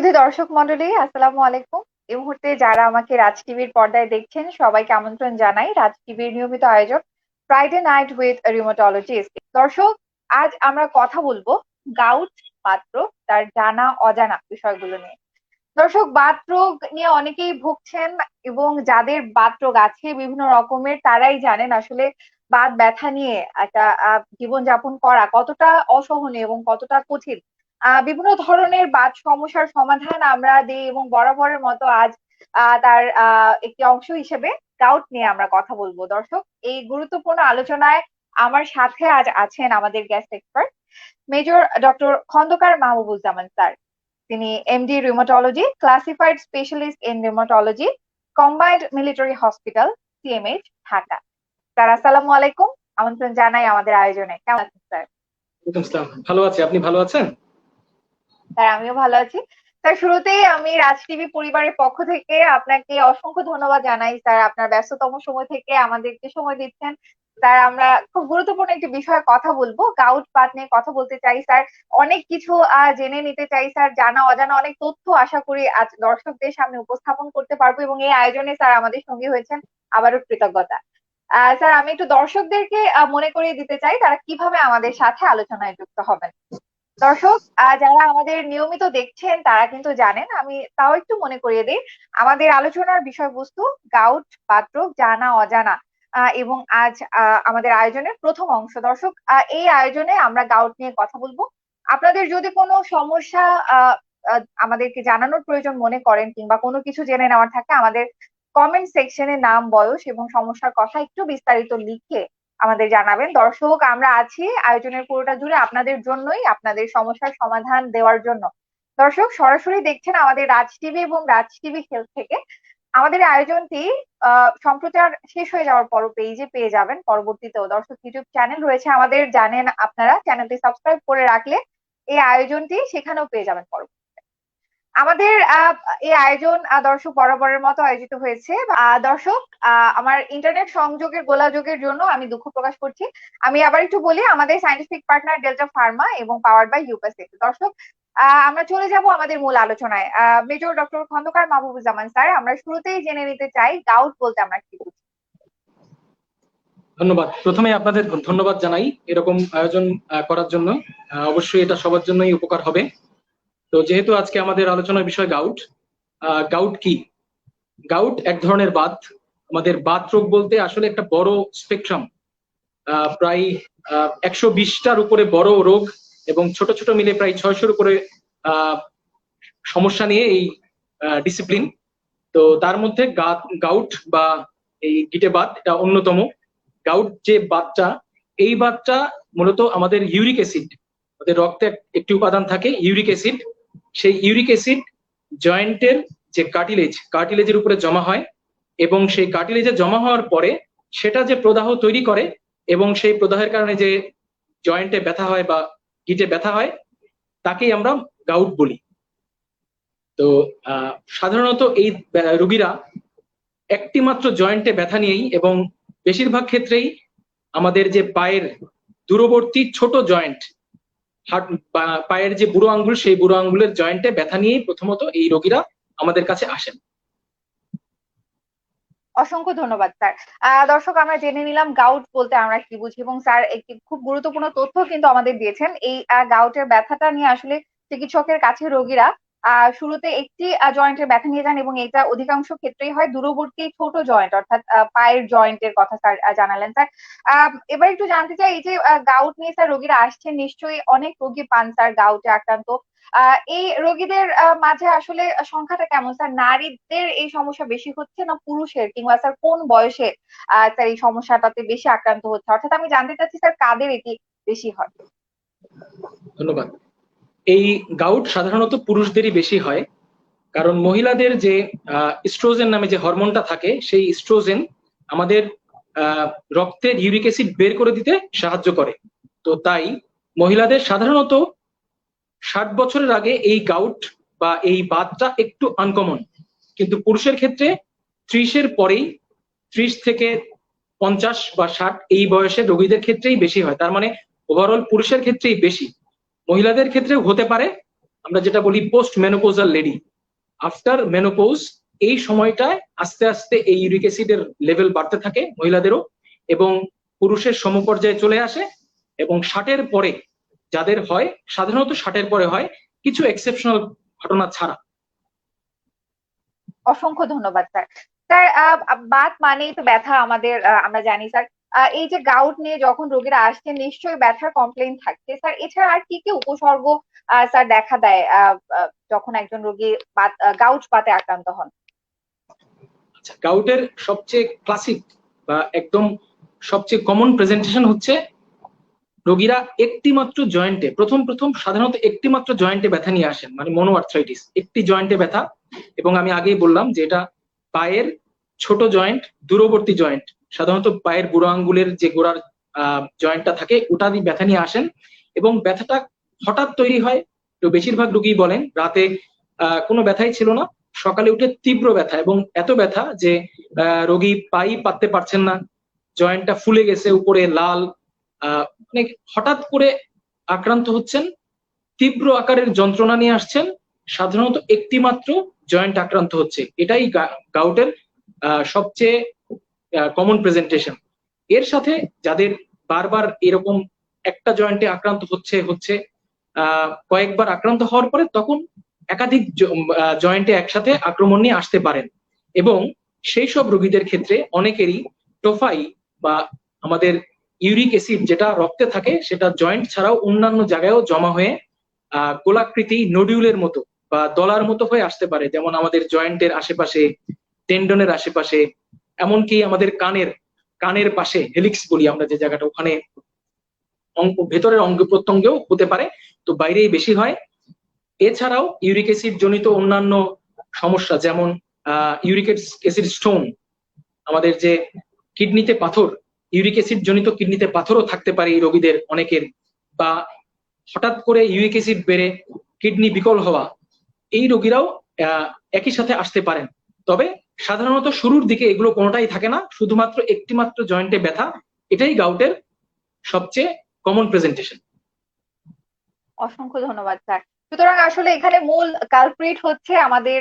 শুধু দর্শক মন্ডলী আসসালামু আলাইকুম। এই মুহূর্তে যারা আমাকে রাজ টিভির পর্দায় দেখছেন, সবাইকে আমন্ত্রণ জানাই রাজ টিভির নিয়মিত আয়োজন ফ্রাইডে নাইট উইথ রিমোটোলজিস্ট দর্শক, আজ আমরা কথা বলব গাউট মাত্র তার জানা অজানা বিষয়গুলো নিয়ে। দর্শক বাতরোগ নিয়ে অনেকেই ভুগছেন এবং যাদের বাতরোগ আছে, বিভিন্ন রকমের, তারাই জানেন আসলে বাত ব্যথা নিয়ে একটা জীবনযাপন করা কতটা অসহনীয় এবং কতটা কঠিন। বিভিন্ন ধরনের বাদ সমস্যার সমাধান আমরা দিই এবং বরাবরের মতো আজ তার একটি অংশ হিসেবে গাউট নিয়ে আমরা কথা বলব। দর্শক, এই গুরুত্বপূর্ণ আলোচনায় আমার সাথে আজ আছেন আমাদের guest expert major doctor Khandakar Mahbubuzzaman sir. তিনি MD rheumatology classified specialist in rheumatology combined military hospital CMH Dhaka sir, আসসালামু আলাইকুম। আমন্ত্রণ জানাই আমাদের আয়োজনে। কেমন আছেন, স্যার? ভালো আছি। আপনি ভালো আছেন? স্যার আমিও ভালো আছি। স্যার, শুরুতেই আমি রাজ টিভি পরিবারের পক্ষ থেকে আপনাকে অসংখ্য ধন্যবাদ জানাই। স্যার, আপনার ব্যস্ততম সময় থেকে আমাদেরকে সময় দিচ্ছেন। স্যার, আমরা খুব গুরুত্বপূর্ণ একটি বিষয়ে কথা বলব। গাউট পাত নিয়ে কথা বলতে চাই, স্যার। অনেক কিছু জেনে নিতে চাই, স্যার। জানা, অজানা অনেক তথ্য আশা করি আজ দর্শকদের সামনে উপস্থাপন করতে পারব এবং এই আয়োজনে, স্যার, আমাদের সঙ্গী হয়েছেন আবারও কৃতজ্ঞতা। স্যার, আমি একটু দর্শকদেরকে মনে করিয়ে দিতে চাই, তারা কীভাবে আমাদের সাথে আলোচনায় যুক্ত হবেন। দর্শক যারা আমাদের নিয়মিত দেখছেন, তারা কিন্তু জানেন, আমি তাও একটু মনে করিয়ে দিই, আমাদের আলোচনার বিষয়বস্তু গাউট পাত্র জানা অজানা। এবং আজ আমাদের আয়োজনের প্রথম অংশ। দর্শক এই আয়োজনে আমরা গাউট নিয়ে কথা বলব। আপনাদের যদি কোনো সমস্যা আমাদেরকে জানানোর প্রয়োজন মনে করেন কিংবা কোনো কিছু জেনে নেওয়ার থাকে, আমাদের কমেন্ট সেকশনে নাম, বয়স এবং সমস্যার কথা একটু বিস্তারিত লিখে আমাদের জানাবেন। দর্শক, আমরা আছি আয়োজনের পুরোটা জুড়ে আপনাদের জন্যই, আপনাদের সমস্যার সমাধান দেওয়ার জন্য। দর্শক, সরাসরি দেখছেন আমাদের রাজ টিভি এবং রাজ টিভি হেলথ থেকে। আমাদের আয়োজনটি সম্প্রচার শেষ হয়ে যাওয়ার পর পেজে পেয়ে যাবেন পরবর্তীতেও। দর্শক ইউটিউব চ্যানেল রয়েছে আমাদের, জানেন আপনারা। চ্যানেলটি সাবস্ক্রাইব করে রাখলে এই আয়োজনটি সেখানেও পেয়ে যাবেন পরবর্তী আমাদের এই আয়োজন দর্শক বরাবরের মতো আয়োজিত হয়েছে। দর্শক আমার ইন্টারনেট সংযোগের গোলাযোগের জন্য আমি দুঃখ প্রকাশ করছি। আমি আবার একটু বলি, আমাদের সাইন্টিফিক পার্টনার ডেল্টা ফার্মা এবং পাওয়ার বাই ইউপাসেক দর্শক আমরা চলে যাব আমাদের মূল আলোচনায়। Major doctor Khandakar Mahbubuzzaman sir, আমরা শুরুতেই জেনে নিতে চাই গাউট বলতে আমরা কি বুঝি? ধন্যবাদ। প্রথমে আপনাদের ধন্যবাদ জানাই এরকম আয়োজন করার জন্য। অবশ্যই এটা সবার জন্যই উপকার হবে। তো যেহেতু আজকে আমাদের আলোচনার বিষয় গাউট গাউট কি? গাউট এক ধরনের বাত। আমাদের বাত রোগ বলতে আসলে একটা বড় স্পেকট্রাম প্রায় একশো বিশটার উপরে বড় রোগ এবং ছোট ছোট মিলে প্রায় ছয়শোর উপরে সমস্যা নিয়ে এই ডিসিপ্লিন তো তার মধ্যে গাউট বা এই গিটে বাত এটা অন্যতম। গাউট যে বাতটা, এই বাতটা মূলত আমাদের ইউরিক অ্যাসিড আমাদের রক্তে একটি উপাদান থাকে ইউরিক অ্যাসিড সেই ইউরিক অ্যাসিড জয়েন্টের যে কার্টিলেজ কার্টিলেজের উপরে জমা হয় এবং সেই কার্টিলেজে জমা হওয়ার পরে সেটা যে প্রদাহ তৈরি করে এবং সেই প্রদাহের কারণে যে জয়েন্টে ব্যথা হয় বা গিটে ব্যথা হয়, তাকেই আমরা গাউট বলি। তো সাধারণত এই রুগীরা একটি মাত্র জয়েন্টে ব্যথা নিয়েই এবং বেশিরভাগ ক্ষেত্রেই আমাদের যে পায়ের দূরবর্তী ছোট জয়েন্ট হাট পায়ের যে বুড়ো আঙ্গুল, সেই বুড়ো আঙ্গুলের জয়েন্টে ব্যথা নিয়েই প্রথমত এই রোগীরা আমাদের কাছে আসেন। অসংখ্য ধন্যবাদ, স্যার। দর্শক, আমরা জেনে নিলাম গাউট বলতে আমরা কি বুঝি এবং স্যার, একটি খুব গুরুত্বপূর্ণ তথ্য কিন্তু আমাদের দিয়েছেন। এই গাউটের ব্যথাটা নিয়ে আসলে চিকিৎসকের কাছে রোগীরা শুরুতে একটি জয়েন্টের ব্যথা নিয়ে যান এবং এটা অধিকাংশ ক্ষেত্রেই হয়। দূরবর্তী ছোট জয়েন্ট অর্থাৎ পায়ের জয়েন্টের কথা স্যার জানালেন স্যার। এবার একটু জানতে চাই, এই যে গাউট নিয়ে স্যার রোগীরা আসছেন, নিশ্চয়ই অনেক রোগী পান স্যার গাউটে আক্রান্ত। এই রোগীদের মাঝে আসলে সংখ্যাটা কেমন স্যার? নারীদের এই সমস্যা বেশি হচ্ছে না পুরুষের? কিংবা স্যার কোন বয়সে স্যার এই সমস্যাটাতে বেশি আক্রান্ত হচ্ছে? অর্থাৎ আমি জানতে চাচ্ছি, স্যার কাদের এটি বেশি হয়? ধন্যবাদ। এই গাউট সাধারণত পুরুষদেরই বেশি হয়। কারণ মহিলাদের যে স্ট্রোজেন নামে যে হরমোনটা থাকে, সেই স্ট্রোজেন আমাদের রক্তের ইউরিক অ্যাসিড বের করে দিতে সাহায্য করে। তো তাই মহিলাদের সাধারণত ষাট বছরের আগে এই গাউট বা এই বাতটা একটু আনকমন কিন্তু পুরুষের ক্ষেত্রে ত্রিশের পরেই, ত্রিশ থেকে পঞ্চাশ বা ষাট এই বয়সে রোগীদের ক্ষেত্রেই বেশি হয়। তার মানে ওভারঅল পুরুষের ক্ষেত্রেই বেশি। মহিলাদের ক্ষেত্রে হতে পারে, আমরা যেটা বলি post menopausal lady after menopause এই সময়টায় আস্তে আস্তে এই ইউরিক অ্যাসিডের লেভেল বাড়তে থাকে মহিলাদেরও এবং পুরুষের সমপর্যায়ে চলে আসে এবং ষাটের পরে যাদের হয়, সাধারণত ষাটের পরে হয়, কিছু এক্সেপশনাল ঘটনা ছাড়া। অসংখ্য ধন্যবাদ, স্যার। স্যার বাত মানেই তো ব্যথা আমাদের আমরা জানি, স্যার। এই যে গাউট নিয়ে যখন রোগীরা আসছে, নিশ্চয়ই ব্যথার কমপ্লেন থাকছে। স্যার, এছাড়া আর কি কি উপসর্গ স্যার, দেখা দেয় যখন একজন রোগী গাউট পাতে আক্রান্ত হন? আচ্ছা গাউটের সবচেয়ে ক্লাসিক বা একদম সবচেয়ে কমন প্রেজেন্টেশন হচ্ছে রোগীরা একটি মাত্র জয়েন্টে প্রথম প্রথম সাধারণত একটি মাত্র জয়েন্টে ব্যথা নিয়ে আসেন মানে মনো আর্থ্রাইটিস একটি জয়েন্টে ব্যথা। এবং আমি আগেই বললাম যে এটা পায়ের ছোট জয়েন্ট দূরবর্তী জয়েন্ট সাধারণত পায়ের বুড়ো আঙ্গুলের যে গোড়ার জয়েন্টটা থাকে, ওটা দিয়ে ব্যথা নিয়ে আসেন এবং ব্যথাটা হঠাৎ তৈরি হয়। তো বেশিরভাগ রুগী বলেন, রাতে কোনো ব্যথাই ছিল না। সকালে উঠে তীব্র ব্যথা এবং এত ব্যথা যে রোগী পাই পাততে পারছেন না। জয়েন্টটা ফুলে গেছে, উপরে লাল মানে হঠাৎ করে আক্রান্ত হচ্ছেন, তীব্র আকারের যন্ত্রণা নিয়ে আসছেন। সাধারণত একটি মাত্র জয়েন্ট আক্রান্ত হচ্ছে। এটাই গাউটের সবচেয়ে কমন প্রেজেন্টেশন এর সাথে যাদের বারবার এরকম একটা জয়েন্টে আক্রান্ত হচ্ছে হচ্ছে কয়েকবার আক্রান্ত হওয়ার পরে তখন একাধিক জয়েন্টে একসাথে আক্রমণ নিয়ে আসতে পারেন। এবং সেই সব রোগীদের ক্ষেত্রে অনেকেরই টোফাই বা আমাদের ইউরিক অ্যাসিড যেটা রক্তে থাকে, সেটা জয়েন্ট ছাড়াও অন্যান্য জায়গায়ও জমা হয়ে গোলাকৃতি নডিউলের মতো বা দলার মতো হয়ে আসতে পারে। যেমন আমাদের জয়েন্টের আশেপাশে টেন্ডনের আশেপাশে এমনকি আমাদের কানের কানের পাশে হেলিক্স বলি আমরা যে জায়গাটা, ওখানে অঙ্গ, ভেতরের অঙ্গ প্রত্যঙ্গেও হতে পারে। তো বাইরেই বেশি হয়। এছাড়াও ইউরিক অ্যাসিড জনিত অন্যান্য সমস্যা যেমন ইউরিক অ্যাসিড স্টোন, আমাদের যে কিডনিতে পাথর, ইউরিক অ্যাসিড জনিত কিডনিতে পাথরও থাকতে পারে এই রোগীদের অনেকের। বা হঠাৎ করে ইউরিক অ্যাসিড বেড়ে কিডনি বিকল হওয়া, এই রোগীরাও একই সাথে আসতে পারেন। তবে সাধারণত শুরুর দিকে এগুলো কোনোটাই থাকে না, শুধুমাত্র একটি মাত্র জয়েন্টে ব্যথা, এটাই গাউটের সবচেয়ে কমন প্রেজেন্টেশন অসংখ্য ধন্যবাদ স্যার সুতরাং আসলে এখানে মূল কালপ্রিট হচ্ছে আমাদের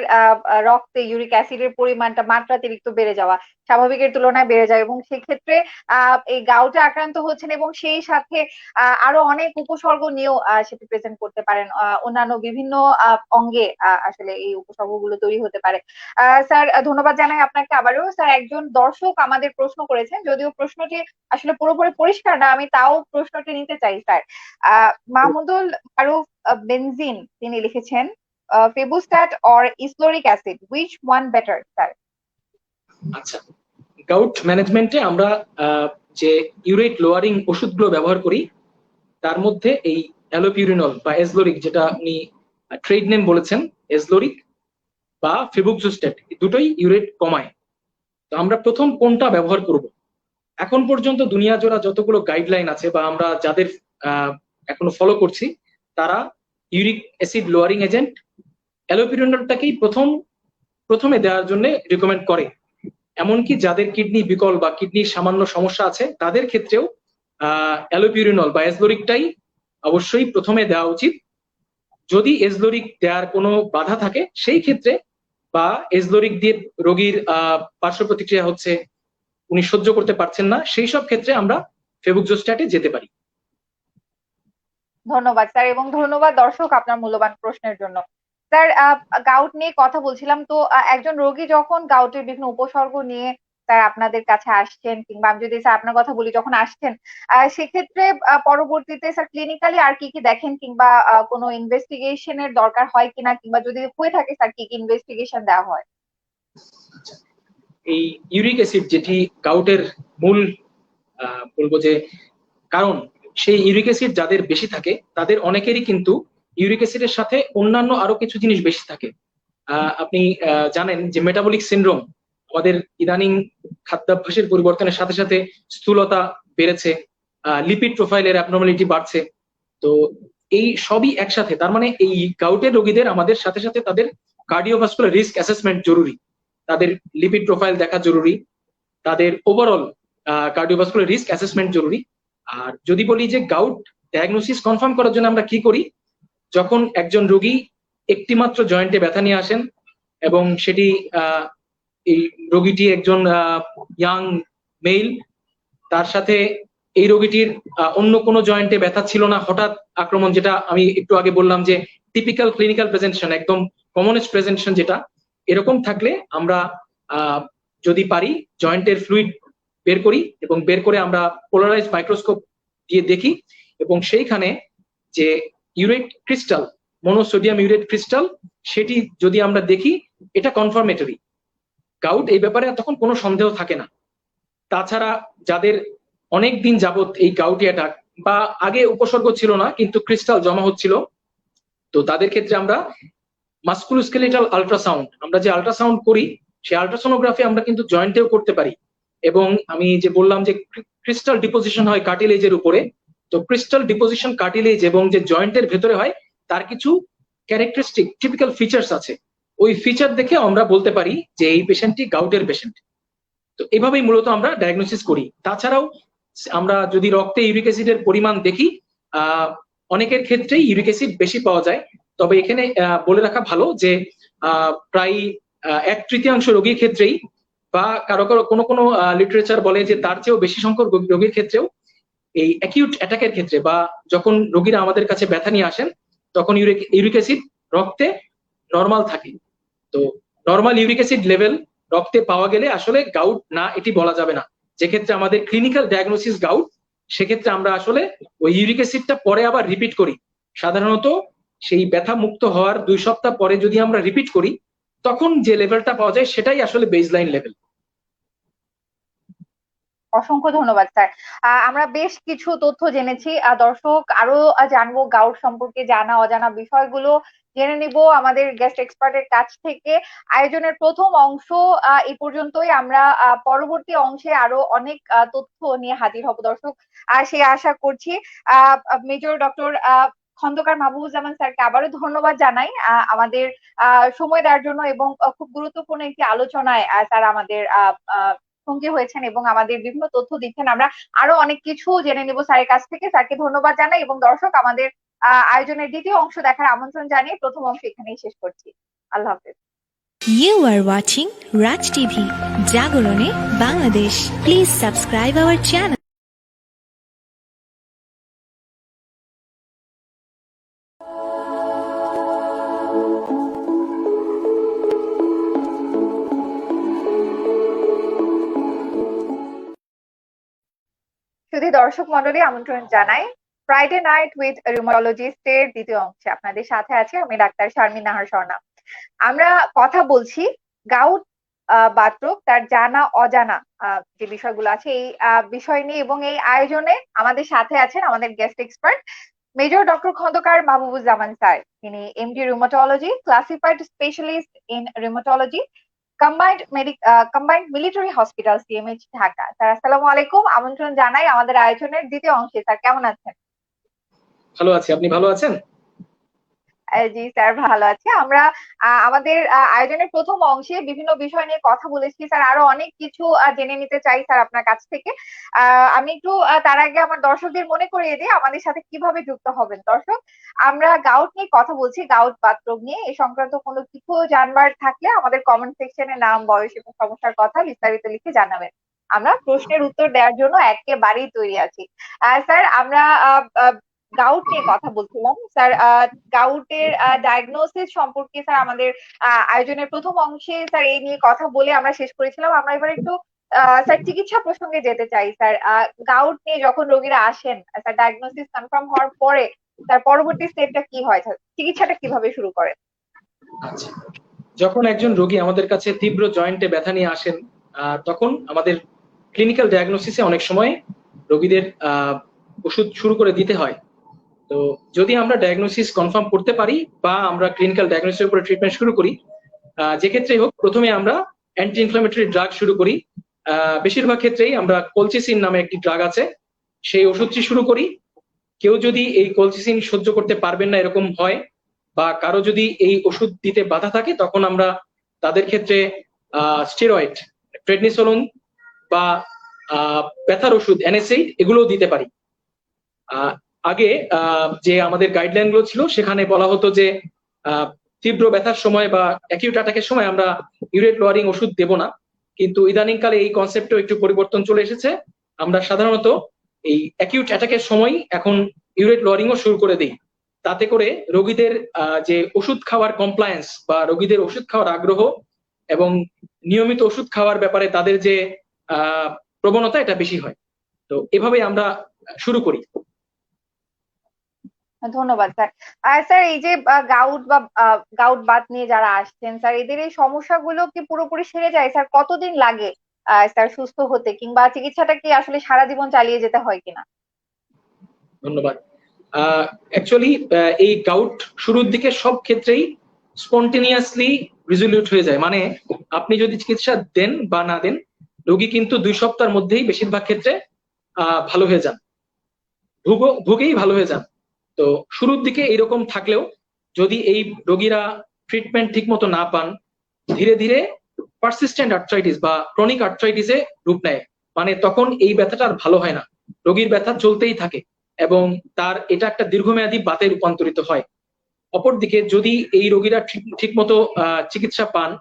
রক্তে ইউরিক অ্যাসিডের পরিমাণটা মাত্রাতিরিক্ত বেড়ে যাওয়া। স্বাভাবিকের তুলনায় বেড়ে যায় এবং সেক্ষেত্রে এই গাউটে আক্রান্ত হচ্ছেন এবং সেই সাথে আরও অনেক উপসর্গ নিয়েও সেটি প্রেজেন্ট করতে পারেন। অন্যান্য বিভিন্ন অঙ্গে আসলে এই উপসর্গগুলো তৈরি হতে পারে। স্যার ধন্যবাদ জানাই আপনাকে আবারও। স্যার, একজন দর্শক আমাদের প্রশ্ন করেছেন, যদিও প্রশ্নটি আসলে পুরোপুরি পরিষ্কার না, আমি তাও প্রশ্নটি নিতে চাই, স্যার। মাহমুদুল মারুফ বেনজিন তিনি লিখেছেন febuxostat or ইসলোরিক acid which one better sir আচ্ছা গাউট ম্যানেজমেন্টে আমরা আহ, যে ইউরেট লোয়ারিং ওষুধগুলো ব্যবহার করি তার মধ্যে এই অ্যালোপিউরিনল বা এসলোরিক যেটা উনি ট্রেড নেম বলেছেন এজলোরিক বা ফেবুক্সোস্টেট দুটোই ইউরেট কমায়। তো আমরা প্রথম কোনটা ব্যবহার করব? এখন পর্যন্ত দুনিয়া জোড়া যতগুলো গাইডলাইন আছে বা আমরা যাদের আহ, এখনও ফলো করছি তারা ইউরিক অ্যাসিড লোয়ারিং এজেন্ট অ্যালোপিউরিনলটাকেই প্রথম, প্রথমে দেওয়ার জন্য রিকমেন্ড করে। এমনকি যাদের কিডনি বিকল বা কিডনির সামান্য সমস্যা আছে, তাদের ক্ষেত্রেও অ্যালোপিউরিনল বা এসলোরিকটাই অবশ্যই প্রথমে দেওয়া উচিত। যদি এসলোরিক দেওয়ার কোনো বাধা থাকে, সেই ক্ষেত্রে বা এসলোরিক দিয়ে রোগীর পার্শ্ব প্রতিক্রিয়া হচ্ছে, উনি সহ্য করতে পারছেন না, সেই সব ক্ষেত্রে আমরা ফেবুকজোস্ট্যাটে যেতে পারি। ধন্যবাদ, স্যার, এবং ধন্যবাদ দর্শক আপনার মূল্যবান প্রশ্নের জন্য। স্যার গাউট নিয়ে কথা বলছিলাম, তো একজন রোগী যখন গাউটের বিভিন্ন উপসর্গ নিয়ে, স্যার, আপনাদের কাছে আসছেন, কিংবা আমি যদি, স্যার, আপনার কথা বলি, যখন আসছেন সেক্ষেত্রে পরবর্তীতে, স্যার ক্লিনিক্যালি আর কি কি দেখেন, কিংবা কোনো ইনভেস্টিগেশনের দরকার হয় কিনা, কিংবা যদি হয়ে থাকে, স্যার, কি কি ইনভেস্টিগেশন দেওয়া হয়? এই ইউরিক অ্যাসিড যেটি গাউটের মূল বলব যে কারণ সেই ইউরিক অ্যাসিড যাদের বেশি থাকে, তাদের অনেকেরই কিন্তু ইউরিক অ্যাসিডের সাথে অন্যান্য আরও কিছু জিনিস বেশি থাকে। আপনি জানেন যে মেটাবলিক সিনড্রোম আমাদের ইদানিং খাদ্যাভ্যাসের পরিবর্তনের সাথে সাথে স্থূলতা বেড়েছে লিপিড প্রোফাইলের অ্যাবনর্মালিটি বাড়ছে। তো এই সবই একসাথে, তার মানে এই গাউটের রোগীদের আমাদের সাথে সাথে তাদের কার্ডিওভাস্কুলার রিস্ক অ্যাসেসমেন্ট জরুরি। তাদের লিপিড প্রোফাইল দেখা জরুরি। তাদের ওভারঅল কার্ডিওভাস্কুলার রিস্ক অ্যাসেসমেন্ট জরুরি। আর যদি বলি যে গাউট ডায়াগনোসিস কনফার্ম করার জন্য আমরা কি করি? যখন একজন রোগী একটিমাত্র জয়েন্টে ব্যথা নিয়ে আসেন এবং সেটি এই রোগীটি একজন ইয়াং মেল তার সাথে এই রোগীটির অন্য কোনো জয়েন্টে ব্যথা ছিল না, হঠাৎ আক্রমণ যেটা আমি একটু আগে বললাম যে টিপিক্যাল ক্লিনিক্যাল প্রেজেন্টেশন একদম কমনেস্ট প্রেজেন্টেশন যেটা, এরকম থাকলে আমরা যদি পারি জয়েন্টের ফ্লুইড বের করি এবং বের করে আমরা পোলারাইজ মাইক্রোস্কোপ দিয়ে দেখি এবং সেইখানে যে urate crystal monosodium urate crystal সেটি যদি আমরা দেখি, এটা কনফার্মেটরি গাউট এই ব্যাপারে তখন কোনো সন্দেহ থাকে না। তাছাড়া যাদের অনেক দিন যাবত এই গাউটি অ্যাটাক বা আগে উপসর্গ ছিল না, কিন্তু ক্রিস্টাল জমা হচ্ছিল, তো তাদের ক্ষেত্রে আমরা মাস্কুলোস্কেলেটাল আল্ট্রাসাউন্ড আমরা যে আল্ট্রাসাউন্ড করি, সেই আল্ট্রাসোনোগ্রাফি আমরা কিন্তু জয়েন্টেও করতে পারি। এবং আমি যে বললাম যে ক্রিস্টাল ডিপোজিশন হয় কার্টিলেজের উপরে, তো ক্রিস্টাল ডিপোজিশন কার্টিলেজ এবং যে জয়েন্টের ভেতরে হয়, তার কিছু ক্যারেক্টারিস্টিক টিপিক্যাল ফিচার্স আছে। ওই ফিচার দেখে আমরা বলতে পারি যে এই পেশেন্টটি গাউটের পেশেন্ট তো এভাবেই মূলত আমরা ডায়াগনোসিস করি। তাছাড়াও আমরা যদি রক্তে ইউরিক অ্যাসিডের পরিমাণ দেখি অনেকের ক্ষেত্রেই ইউরিক অ্যাসিড বেশি পাওয়া যায়। তবে এখানে বলে রাখা ভালো যে প্রায় এক তৃতীয়াংশ রোগীর ক্ষেত্রেই বা কারও কারও কোনো কোনো লিটারেচার বলে যে তার চেয়েও বেশি সংখ্যক রোগীর ক্ষেত্রেও এই অ্যাকিউট অ্যাটাকের ক্ষেত্রে বা যখন রোগীরা আমাদের কাছে ব্যথা নিয়ে আসেন, তখন ইউরিক ইউরিক অ্যাসিড রক্তে নর্মাল থাকে। তো নর্মাল ইউরিক অ্যাসিড লেভেল রক্তে পাওয়া গেলে আসলে গাউট না, এটি বলা যাবে না। যে ক্ষেত্রে আমাদের ক্লিনিক্যাল ডায়াগনোসিস গাউট সেক্ষেত্রে আমরা আসলে ওই ইউরিক অ্যাসিডটা পরে আবার রিপিট করি। সাধারণত সেই ব্যথা মুক্ত হওয়ার দুই সপ্তাহ পরে যদি আমরা রিপিট করি, তখন যে লেভেলটা পাওয়া যায়, সেটাই আসলে বেসলাইন লেভেল অসংখ্য ধন্যবাদ, স্যার। আমরা বেশ কিছু তথ্য জেনেছি। দর্শক আরও জানব গাউট সম্পর্কে জানা, অজানা বিষয়গুলো। জেনে নিব আমাদের গেস্ট এক্সপার্টের কাছ থেকে। আয়োজনের প্রথম অংশ এই পর্যন্তই। আমরা পরবর্তী অংশে আরও অনেক তথ্য নিয়ে হাজির হব, দর্শক। আর সে আশা করছি মেজর ডক্টর খন্দকার মাহবুবুজ্জামান স্যারকে আবারও ধন্যবাদ জানাই আমাদের সময় দেওয়ার জন্য এবং খুব গুরুত্বপূর্ণ একটি আলোচনায় স্যার আমাদের সঙ্গী হয়েছেন এবং আমাদের বিভিন্ন তথ্য দিচ্ছেন। আমরা আরও অনেক কিছু জেনে নেব স্যারের কাছ থেকে। স্যারকে ধন্যবাদ জানাই এবং দর্শক, আমাদের আয়োজনের দ্বিতীয় অংশ দেখার আমন্ত্রণ জানিয়ে প্রথম অংশ এখানেই শেষ করছি। আল্লাহ হাফেজ। You are watching Raj TV জাগরণে Bangladesh please subscribe our channel. শুধু দর্শক মন্ডলী আমন্ত্রণ জানাই। ফ্রাইডে নাইট উইথ রিউমাটোলজিস্ট এর দ্বিতীয় অংশে আপনাদের সাথে আছে আমি ডাক্তার শারমিন নাহার স্বর্ণা আমরা কথা বলছি গাউট বাতরোগ, তার জানা, অজানা যে বিষয়গুলো আছে এই বিষয় নিয়ে এবং এই আয়োজনে আমাদের সাথে আছেন আমাদের guest expert major doctor Khandakar Mahbubuzzaman sir. তিনি MD rheumatology classified specialist in rheumatology combined combined military hospital CMH Dhaka sir আসসালামু আলাইকুম আমন্ত্রণ জানাই আমাদের আয়োজনের দ্বিতীয় অংশে। স্যার কেমন আছেন? ভালো আছি। আপনি ভালো আছেন? জি স্যার, ভালো আছি। আমরা আমাদের আয়োজনের প্রথম অংশে বিভিন্ন বিষয় নিয়ে কথা বলেছি। স্যার, আরও অনেক কিছু জেনে নিতে চাই স্যার আপনার কাছ থেকে। আমি একটু তার আগে আমার দর্শকদের মনে করিয়ে দিই, আমাদের সাথে কীভাবে যুক্ত হবেন। দর্শক, আমরা গাউট নিয়ে কথা বলছি গাউট বাথরোগ নিয়ে। এ সংক্রান্ত কোনো কিছু জানবার থাকলে আমাদের কমেন্ট সেকশনে নাম, বয়স এবং সমস্যার কথা বিস্তারিত লিখে জানাবেন। আমরা প্রশ্নের উত্তর দেওয়ার জন্য একেবারেই তৈরি আছি। স্যার, আমরা গাউট নিয়ে কথা বলছিলাম। স্যার গাউটের ডায়াগনোসিস সম্পর্কে স্যার আমাদের আয়োজনের প্রথম অংশে স্যার এই নিয়ে কথা বলে আমরা শেষ করেছিলাম। আমরা এবার একটু স্যার চিকিৎসা প্রসঙ্গে যেতে চাই, স্যার। গাউট নিয়ে যখন রোগীরা আসেন, স্যার ডায়াগনোসিস কনফার্ম হওয়ার পরে তার পরবর্তী স্টেপটা কি হয় চিকিৎসাটা কীভাবে শুরু করেন আচ্ছা। যখন একজন রোগী আমাদের কাছে তীব্র জয়েন্টে ব্যথা নিয়ে আসেন তখন আমাদের ক্লিনিক্যাল ডায়াগনোসিসে অনেক সময় রোগীদের ওষুধ শুরু করে দিতে হয়। তো যদি আমরা ডায়াগনোসিস কনফার্ম করতে পারি বা আমরা ক্লিনিক্যাল ডায়াগনোসিসের উপরে ট্রিটমেন্ট শুরু করি যে ক্ষেত্রে হোক, প্রথমে আমরা অ্যান্টি ইনফ্লামেটরি ড্রাগ শুরু করি। বেশিরভাগ ক্ষেত্রেই আমরা কলচিসিন নামে একটি ড্রাগ আছে। সেই ওষুধটি শুরু করি। কেউ যদি এই কলচিসিন সহ্য করতে পারবেন না এরকম হয় বা কারও যদি এই ওষুধ দিতে বাধা থাকে, তখন আমরা তাদের ক্ষেত্রে স্টেরয়েড প্রেডনিসোলন বা ব্যথার ওষুধ এনএসএইড এগুলোও দিতে পারি। আগে যে আমাদের গাইডলাইনগুলো ছিল, সেখানে বলা হতো যে তীব্র ব্যথার সময় বা অ্যাকিউট অ্যাটাকের সময় আমরা ইউরেট লোয়ারিং ওষুধ দেব না। কিন্তু ইদানিংকালে এই কনসেপ্টেও একটু পরিবর্তন চলে এসেছে। আমরা সাধারণত এই অ্যাকিউট অ্যাটাকের সময় এখন ইউরেট লোয়ারিংও শুরু করে দিই। তাতে করে রোগীদের যে ওষুধ খাওয়ার কমপ্লায়েন্স বা রোগীদের ওষুধ খাওয়ার আগ্রহ এবং নিয়মিত ওষুধ খাওয়ার ব্যাপারে তাদের যে প্রবণতা, এটা বেশি হয়। তো এভাবে আমরা শুরু করি। ধন্যবাদ স্যার আর স্যার এই যে গাউট বা গাউট বাত নিয়ে যারা আসছেন স্যার এদের এই সমস্যাগুলো কি পুরোপুরি সেরে যায়? স্যার কতদিন লাগে স্যার সুস্থ হতে? কিংবা চিকিৎসাটা কি আসলে সারা জীবন চালিয়ে যেতে হয় কিনা? ধন্যবাদ। অ্যাকচুয়ালি এই গাউট শুরুর দিকে সব ক্ষেত্রেই স্পন্টেনিয়াসলি রিজলিউট হয়ে যায়। মানে আপনি যদি চিকিৎসা দেন বা না দেন, রোগী কিন্তু দুই সপ্তাহের মধ্যেই বেশিরভাগ ক্ষেত্রে ভালো হয়ে যান। ভুগ, ভুগেই ভালো হয়ে যান। তো শুরুর দিকে এরকম থাকলেও যদি এই রোগীরা ট্রিটমেন্ট ঠিক মতো না পান, ধীরে ধীরে পারসিস্টেন্ট আর্থ্রাইটিস বা ক্রনিক আর্থ্রাইটিসে রূপ নেয়। মানে তখন এই ব্যথাটা আর ভালো হয় না। রোগীর ব্যথা চলতেই থাকে এবং তার এটা একটা দীর্ঘমেয়াদী বাতে রূপান্তরিত হয়। অপরদিকে যদি এই রোগীরা ঠিক মতো চিকিৎসা পান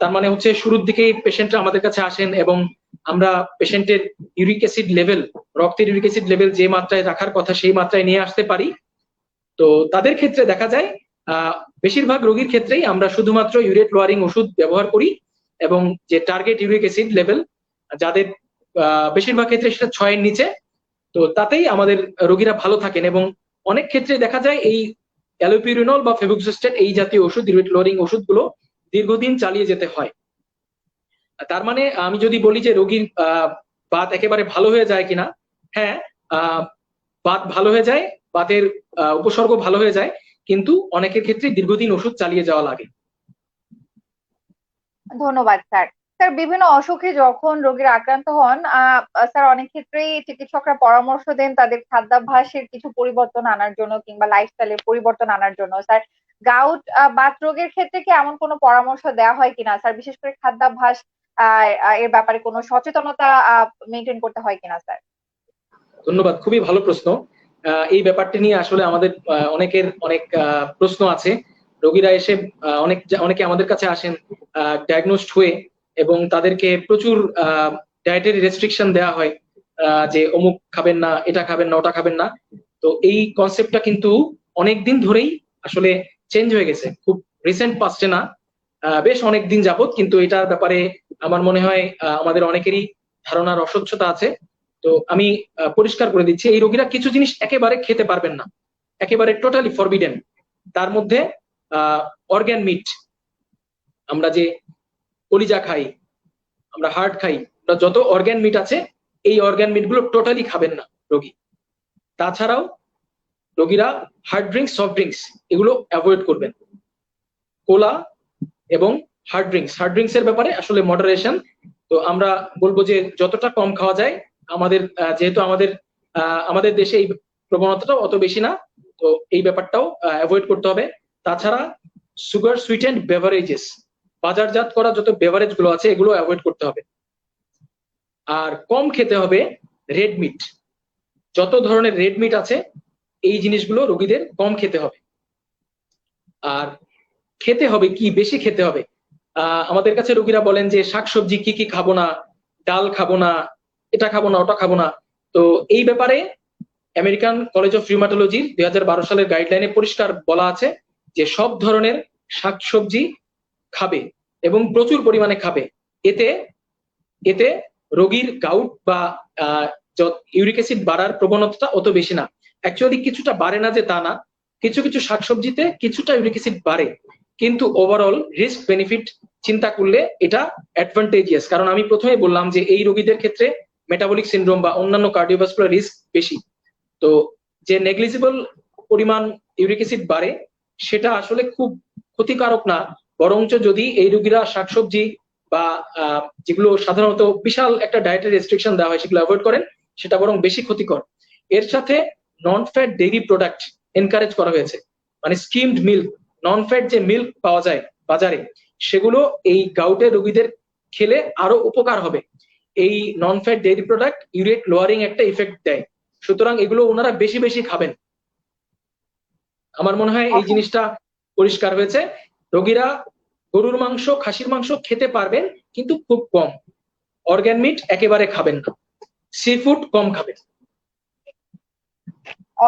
তার মানে হচ্ছে শুরুর দিকেই পেশেন্টরা আমাদের কাছে আসেন এবং আমরা পেশেন্টের ইউরিক অ্যাসিড লেভেল, রক্তের ইউরিক অ্যাসিড লেভেল যে মাত্রায় রাখার কথা সেই মাত্রায় নিয়ে আসতে পারি। তো তাদের ক্ষেত্রে দেখা যায় বেশিরভাগ রোগীর ক্ষেত্রেই আমরা শুধুমাত্র ইউরেট লোয়ারিং ওষুধ ব্যবহার করি এবং যে টার্গেট ইউরিক অ্যাসিড লেভেল, যাদের বেশিরভাগ ক্ষেত্রে সেটা ছয়ের নিচে। তো তাতেই আমাদের রোগীরা ভালো থাকেন এবং অনেক ক্ষেত্রে দেখা যায় এই অ্যালোপিউরিনল বা ফেবুক্সিস্টেট এই জাতীয় ওষুধ ইউরেট লোয়ারিং ওষুধগুলো দীর্ঘদিন চালিয়ে যেতে হয়। তার মানে আমি যদি বলি যে রোগীর বাত একেবারে ভালো হয়ে যায় কিনা হ্যাঁ বাত ভালো হয়ে যায়, বাতের উপসর্গ ভালো হয়ে যায়, কিন্তু অনেকের ক্ষেত্রে দীর্ঘদিন ওষুধ চালিয়ে যাওয়া লাগে। ধন্যবাদ, স্যার। স্যার, বিভিন্ন অসুখে যখন রোগীরা আক্রান্ত হন স্যার, অনেক ক্ষেত্রেই চিকিৎসকরা পরামর্শ দেন তাদের খাদ্যাভ্যাসের কিছু পরিবর্তন আনার জন্য কিংবা লাইফস্টাইলের পরিবর্তন আনার জন্য। স্যার গাউট বাত রোগের ক্ষেত্রে কি এমন কোনো পরামর্শ দেওয়া হয় কিনা? স্যার, বিশেষ করে খাদ্যাভ্যাস এর ব্যাপারে কোনো সচেতনতা মেনটেন করতে হয় কিনা স্যার ধন্যবাদ, খুবই ভালো প্রশ্ন। এই ব্যাপারটি নিয়ে আসলে আমাদের অনেকের অনেক প্রশ্ন আছে। রোগীরা এসে অনেক অনেকে আমাদের কাছে আসেন ডায়াগনোস্ট হয়ে এবং তাদেরকে প্রচুর ডায়েটারি রেস্ট্রিকশন দেওয়া হয় যে অমুক খাবেন না, এটা খাবেন না, ওটা খাবেন না। তো এই কনসেপ্টটা কিন্তু অনেক দিন ধরেই আসলে চেঞ্জ হয়ে গেছে। খুব রিসেন্ট পাস্টে না বেশ অনেক দিন যাবত কিন্তু এটার ব্যাপারে আমার মনে হয় আমাদের অনেকেরই ধারণার অস্বচ্ছতা আছে। তো আমি পরিষ্কার করে দিচ্ছি, এই রোগীরা কিছু জিনিস একেবারে খেতে পারবেন না। একেবারে টোটালি ফরবিডেন তার মধ্যে অর্গ্যান মিট আমরা যে কলিজা খাই, আমরা হার্ট খাই, আমরা যত অর্গ্যান মিট আছে, এই অর্গ্যান মিটগুলো টোটালি খাবেন না রোগী। তাছাড়াও, রোগীরা হার্ড ড্রিঙ্কস সফট ড্রিঙ্কস এগুলো অ্যাভয়েড করবেন। কোলা এবং হার্ড ড্রিঙ্কস হার্ড ড্রিঙ্কস এর ব্যাপারে আসলে মডারেশন তো আমরা বলব যে যতটা কম খাওয়া যায়, আমাদের যেহেতু আমাদের আমাদের দেশে এই প্রবণতাটা অত বেশি না, তো এই ব্যাপারটাও অ্যাভয়েড করতে হবে। তাছাড়া সুগার সুইটেন্ড বেভারেজেস বাজারজাত করা যত বেভারেজগুলো আছে, এগুলো অ্যাভয়েড করতে হবে। আর কম খেতে হবে রেড মিট যত ধরনের রেড মিট আছে, এই জিনিসগুলো রোগীদের কম খেতে হবে। আর খেতে হবে কি? বেশি খেতে হবে। আমাদের কাছে রোগীরা বলেন যে, শাকসবজি কি কি খাব না? ডাল খাব না? এটা খাব না, ওটা খাব না। তো এই ব্যাপারে আমেরিকান কলেজ অফ রিউমাটোলজির দুই হাজার সালের গাইডলাইনে পরিষ্কার বলা আছে যে, সব ধরনের শাকসবজি খাবে এবং প্রচুর পরিমাণে খাবে। এতে এতে রোগীর গাউট বা ইউরিক অ্যাসিড বাড়ার প্রবণতাটা অত বেশি না। অ্যাকচুয়ালি কিছুটা বাড়ে না যে তা না। কিছু কিছু শাকসবজিতে কিছুটা ইউরিক অ্যাসিড বাড়ে। কিন্তু ওভারঅল রিস্ক বেনিফিট চিন্তা করলে এটা অ্যাডভান্টেজিয়াস কারণ আমি প্রথমে বললাম যে এই রোগীদের ক্ষেত্রে মেটাবলিক সিন্ড্রোম বা অন্যান্য কার্ডিওভাস্কুলার রিস্ক বেশি। তো যে নেগলিজিবল পরিমাণ ইউরিক অ্যাসিড বাড়ে, সেটা আসলে খুব ক্ষতিকারক না। বরঞ্চ যদি এই রোগীরা শাকসবজি বা যেগুলো সাধারণত বিশাল একটা ডায়েটের রেস্ট্রিকশন দেওয়া হয়, সেগুলো অ্যাভয়েড করেন, সেটা বরং বেশি ক্ষতিকর। এর সাথে non fat dairy product encourage করা হয়েছে। মানে স্কিমড মিল্ক নন ফ্যাট যে মিল্ক পাওয়া যায় বাজারে সেগুলো এই গাউটের রোগীদের খেলে আরও উপকার হবে। এই non fat dairy product urate lowering একটা ইফেক্ট দেয়। সুতরাং এগুলো ওনারা বেশি বেশি খাবেন। আমার মনে হয় এই জিনিসটা পরিষ্কার হয়েছে। রোগীরা গরুর মাংস খাসির মাংস খেতে পারবেন কিন্তু খুব কম। অর্গ্যান মিট একেবারে খাবেন না। সি ফুড কম খাবেন।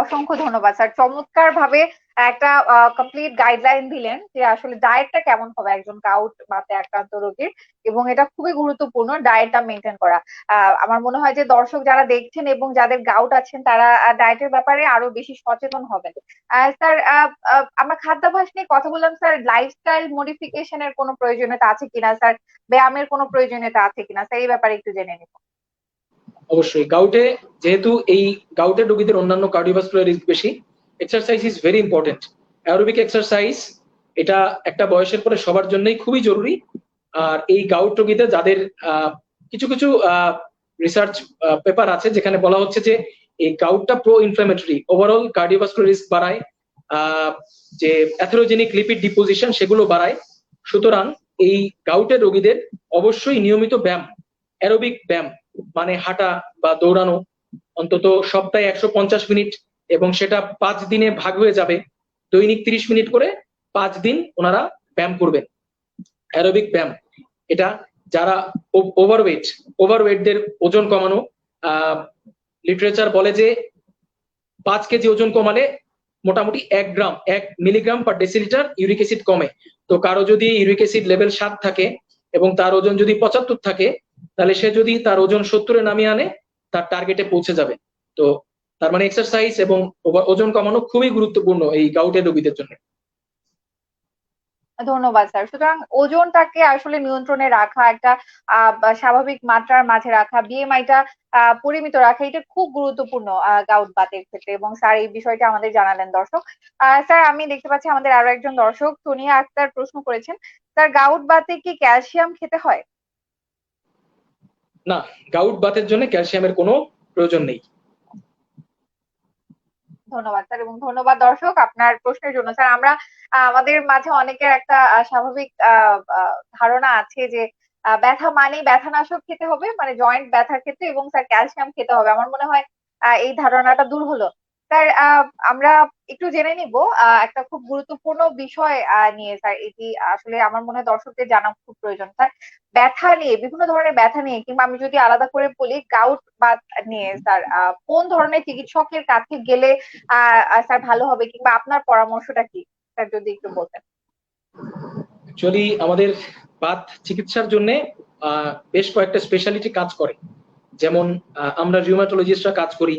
অসংখ্য ধন্যবাদ স্যার। চমৎকার ভাবে একটা কমপ্লিট গাইডলাইন দিলেন যে আসলে ডায়েটটা কেমন হবে একজন গাউট বাতে আক্রান্ত রোগীর এবং এটা খুবই গুরুত্বপূর্ণ ডায়েটটা মেনটেন করা। আমার মনে হয় যে দর্শক যারা দেখছেন এবং যাদের গাউট আছেন তারা ডায়েটের ব্যাপারে আরও বেশি সচেতন হবেন। স্যার আমরা খাদ্যাভ্যাস নিয়ে কথা বললাম, স্যার লাইফস্টাইল মডিফিকেশনের কোনো প্রয়োজনীয়তা আছে কিনা, স্যার? ব্যায়ামের কোনো প্রয়োজনীয়তা আছে কিনা, স্যার, এই ব্যাপারে একটু জেনে নিব। অবশ্যই গাউটে যেহেতু এই গাউটের রোগীদের অন্যান্য কার্ডিওভাস্কুলার রিস্ক বেশি exercise is very important aerobic exercise এটা একটা বয়সের পরে সবার জন্যই খুবই জরুরি। আর এই গাউট রোগীদের যাদের কিছু কিছু রিসার্চ পেপার আছে যেখানে বলা হচ্ছে যে এই গাউটটা pro inflammatory overall cardiovascular risk বাড়ায় যে অ্যাথেরোজেনিক লিপিড ডিপোজিশন সেগুলো বাড়ায়। সুতরাং এই গাউটের রোগীদের অবশ্যই নিয়মিত ব্যায়াম অ্যারোবিক ব্যায়াম মানে হাঁটা বা দৌড়ানো, অন্তত সপ্তাহে একশো পঞ্চাশ মিনিট এবং সেটা পাঁচ দিনে ভাগ হয়ে যাবে। দৈনিক তিরিশ মিনিট করে পাঁচ দিন ওনারা ব্যায়াম করবেন। অ্যারোবিক ব্যায়াম। এটা যারা ওভারওয়েট ওভারওয়েটদের ওজন কমানো লিটারেচার বলে যে পাঁচ কেজি ওজন কমালে মোটামুটি এক গ্রাম, এক milligram per decilitre uric acid কমে। তো কারও যদি ইউরিক অ্যাসিড লেভেল সাত থাকে এবং তার ওজন যদি পঁচাত্তর থাকে, তাহলে সে যদি তার ওজন সত্তরে নামিয়ে আনে, তার টার্গেটে পৌঁছে যাবে। তো তার মানে এক্সারসাইজ এবং ওজন কমানো খুবই গুরুত্বপূর্ণ এই গাউটের রোগীদের জন্য। ধন্যবাদ স্যার সুতরাং ওজনটাকে আসলে নিয়ন্ত্রণে রাখা একটা স্বাভাবিক মাত্রার মাঝে রাখা বিএমআইটা পরিমিত রাখা এটা খুব গুরুত্বপূর্ণ গাউট বাতের ক্ষেত্রে। এবং স্যার এই বিষয়টা আমাদের জানালেন দর্শক। স্যার আমি দেখতে পাচ্ছি আমাদের আরও একজন দর্শক সোনিয়া আক্তার প্রশ্ন করেছেন স্যার গাউট বাতে কি ক্যালসিয়াম খেতে হয়? না গাউট বাতের জন্য ক্যালসিয়ামের কোনো প্রয়োজন নেই। ধন্যবাদ স্যার এবং ধন্যবাদ দর্শক আপনার প্রশ্নের জন্য। স্যার, আমরা আমাদের মাঝে অনেকের একটা স্বাভাবিক ধারণা আছে যে ব্যথা মানেই ব্যথানাশক খেতে হবে মানে জয়েন্ট ব্যথার ক্ষেত্রে এবং স্যার ক্যালসিয়াম খেতে হবে। আমার মনে হয় এই ধারণাটা দূর হলো। স্যার আমরা একটু জেনে নিব একটা খুব গুরুত্বপূর্ণ বিষয় নিয়ে স্যার এটি আসলে আমার মনে হয় দর্শকদের জানা খুব প্রয়োজন স্যার ব্যথা নিয়ে, বিভিন্ন ধরনের ব্যথা নিয়ে, কিংবা আমি যদি আলাদা করে বলি গাউট বা নিয়ে স্যার কোন ধরনের চিকিৎসকের কাছে গেলে স্যার ভালো হবে, কিংবা আপনার পরামর্শটা কি? স্যার যদি একটু বলতেন। অ্যাকচুয়ালি আমাদের বাত চিকিৎসার জন্য বেশ কয়েকটা স্পেশালিটি কাজ করে। যেমন আমরা রিউমাটোলজিস্টরা কাজ করি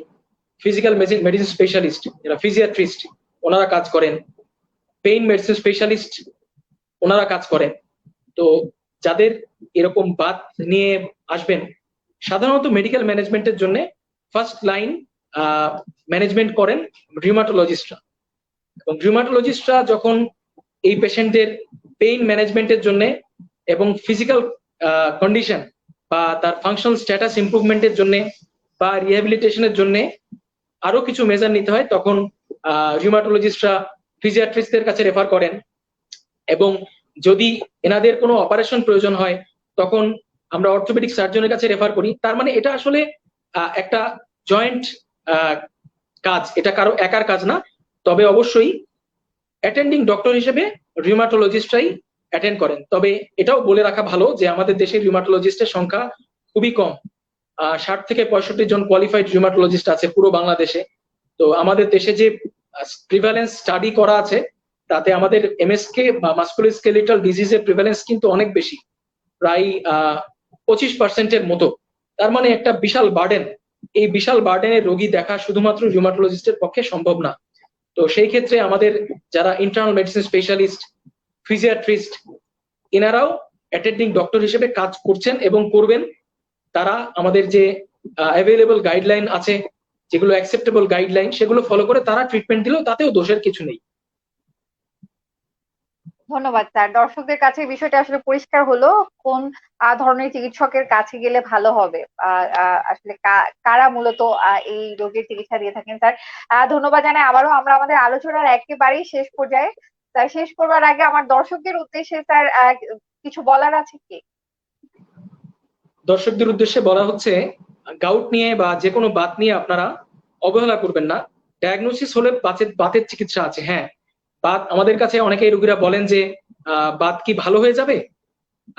ফিজিক্যাল মেডিসিন স্পেশালিস্ট যারা ফিজিয়াট্রিস্ট ওনারা কাজ করেন। পেইন মেডিসিন স্পেশালিস্ট ওনারা কাজ করেন। তো যাদের এরকম বাদ নিয়ে আসবেন, সাধারণত মেডিকেল ম্যানেজমেন্টের জন্য ফার্স্ট লাইন ম্যানেজমেন্ট করেন রিউমাটোলজিস্টরা এবং রিউমাটোলজিস্টরা যখন এই পেশেন্টের পেইন ম্যানেজমেন্টের জন্য এবং ফিজিক্যাল কন্ডিশন বা তার ফাংশনাল স্ট্যাটাস ইমপ্রুভমেন্টের জন্য বা রিহ্যাবিলিটেশনের জন্য আরও কিছু মেজার নিতে হয়, তখন রিউমাটোলজিস্টরা ফিজিয়াট্রিস্টদের কাছে রেফার করেন এবং যদি এনাদের কোনো অপারেশন প্রয়োজন হয়, তখন আমরা অর্থোপেডিক সার্জনের কাছে রেফার করি। তার মানে এটা আসলে একটা জয়েন্ট কাজ। এটা কারও একার কাজ না। তবে অবশ্যই অ্যাটেন্ডিং ডক্টর হিসেবে রিউমাটোলজিস্টরাই অ্যাটেন্ড করেন। তবে এটাও বলে রাখা ভালো যে আমাদের দেশে রিউমাটোলজিস্টের সংখ্যা খুবই কম। ষাট থেকে পঁয়ষট্টি জন কোয়ালিফাইড রিউমাটোলজিস্ট আছে পুরো বাংলাদেশে। তো আমাদের দেশে যে প্রিভ্যালেন্স স্টাডি করা আছে, তাতে আমাদের এমএসকে বা মাস্কুলোস্কেলিটাল ডিজিজের প্রিভ্যালেন্স কিন্তু অনেক বেশি, প্রায় পঁচিশ পার্সেন্টের মতো। তার মানে একটা বিশাল বার্ডেন এই বিশাল বার্ডেনের রোগী দেখা শুধুমাত্র রিউমাটোলজিস্টের পক্ষে সম্ভব না। তো সেই ক্ষেত্রে আমাদের যারা ইন্টারনাল মেডিসিন স্পেশালিস্ট ফিজিয়াট্রিস্ট এনারাও অ্যাটেন্ডিং ডক্টর হিসেবে কাজ করছেন এবং করবেন। তারা আমাদের যে অ্যাভেলেবল গাইডলাইন আছে, যেগুলো অ্যাকসেপ্টেবল গাইডলাইন সেগুলো ফলো করে তারা ট্রিটমেন্ট দিলেও তাতেও দোষের কিছু নেই। ধন্যবাদ, স্যার। দর্শকদের কাছে বিষয়টা আসলে পরিষ্কার হলো, কোন ধরনের চিকিৎসকের কাছে গেলে ভালো হবে আসলে কারা মূলত এই রোগের চিকিৎসা দিয়ে থাকেন, স্যার? ধন্যবাদ জানাই। আবারও আমরা আমাদের আলোচনার একেবারেই শেষ পর্যায়ে, স্যার, শেষ করবার আগে আমার দর্শকদের উদ্দেশ্যে, স্যার কিছু বলার আছে কি? দর্শকদের উদ্দেশ্যে বলা হচ্ছে গাউট নিয়ে বা যে কোনো বাত নিয়ে আপনারা অবহেলা করবেন না। ডায়াগনোসিস হলে বাতের বাতের চিকিৎসা আছে হ্যাঁ। বাত, আমাদের কাছে অনেকেই রোগীরা বলেন যে বাত কি ভালো হয়ে যাবে?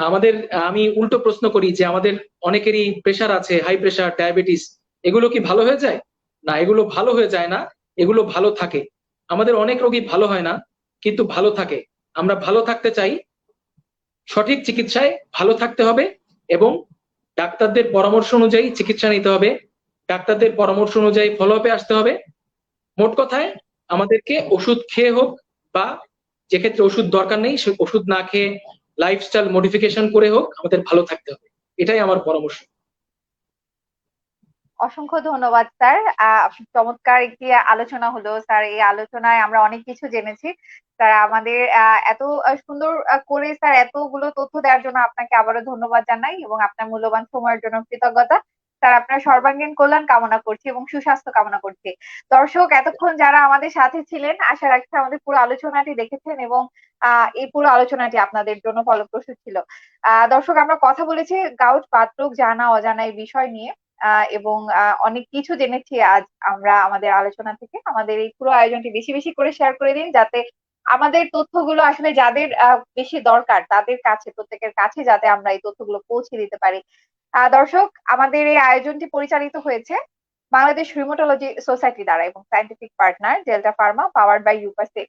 আমাদের, আমি উল্টো প্রশ্ন করি যে, আমাদের অনেকেরই প্রেশার আছে হাই প্রেশার ডায়াবেটিস এগুলো কি ভালো হয়ে যায়? না, এগুলো ভালো হয়ে যায় না, এগুলো ভালো থাকে। আমাদের অনেক রোগী ভালো হয় না, কিন্তু ভালো থাকে। আমরা ভালো থাকতে চাই, সঠিক চিকিৎসায় ভালো থাকতে হবে এবং ডাক্তারদের পরামর্শ অনুযায়ী চিকিৎসা নিতে হবে, ডাক্তারদের পরামর্শ অনুযায়ী ফলো আপে আসতে হবে। মোট কথায়, আমাদেরকে ওষুধ খেয়ে হোক বা যে ক্ষেত্রে ওষুধ দরকার নেই, সে ওষুধ না খেয়ে লাইফস্টাইল মডিফিকেশন করে হোক, আমাদের ভালো থাকতে হবে। এটাই আমার পরামর্শ। অসংখ্য ধন্যবাদ, স্যার। চমৎকার একটি আলোচনা হলো, স্যার। এই আলোচনায় আমরা অনেক কিছু জেনেছি। স্যার, আমাদের এত সুন্দর করে, স্যার, এতগুলো তথ্য দেওয়ার জন্য আপনাকে আবারও ধন্যবাদ জানাই এবং আপনার মূল্যবান সময়ের জন্য কৃতজ্ঞতা। স্যার, আপনার সর্বাঙ্গীন কল্যাণ কামনা করছি এবং সুস্বাস্থ্য কামনা করছি। দর্শক, এতক্ষণ যারা আমাদের সাথে ছিলেন, আশা রাখছি আমাদের পুরো আলোচনাটি দেখেছেন এবং এই পুরো আলোচনাটি আপনাদের জন্য ফলপ্রসূ ছিল। দর্শক, আমরা কথা বলেছি গাউট পাতরোগ জানা অজানা এই বিষয় নিয়ে। এবং অনেক কিছু জেনেছি আজ আমরা আমাদের আলোচনা থেকে। আমাদের এই পুরো আয়োজনটি বেশি বেশি করে শেয়ার করে দিন যাতে আমাদের তথ্যগুলো আসলে যাদের বেশি দরকার, তাদের কাছে, প্রত্যেকের কাছে যাতে আমরা এই তথ্যগুলো পৌঁছে দিতে পারি। দর্শক, আমাদের এই আয়োজনটি পরিচালিত হয়েছে বাংলাদেশ রিমোটোলজি সোসাইটি দ্বারা এবং scientific partner Delta Pharma powered by ইউপাসেক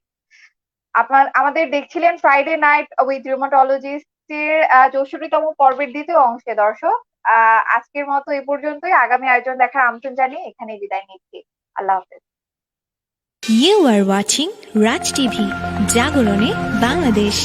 আপনার, আমাদের দেখছিলেন ফ্রাইডে নাইট উইথ রিমোটোলজিস্টের চৌষট্টিতম পর্বের দ্বিতীয় অংশে। দর্শক আজকের মতো এ পর্যন্তই। আগামী আয়োজন দেখার আমন্ত্রণ জানিয়ে এখানে বিদায় নিচ্ছি। আল্লাহ হাফেজ। You are watching Raj TV জাগরণে বাংলাদেশ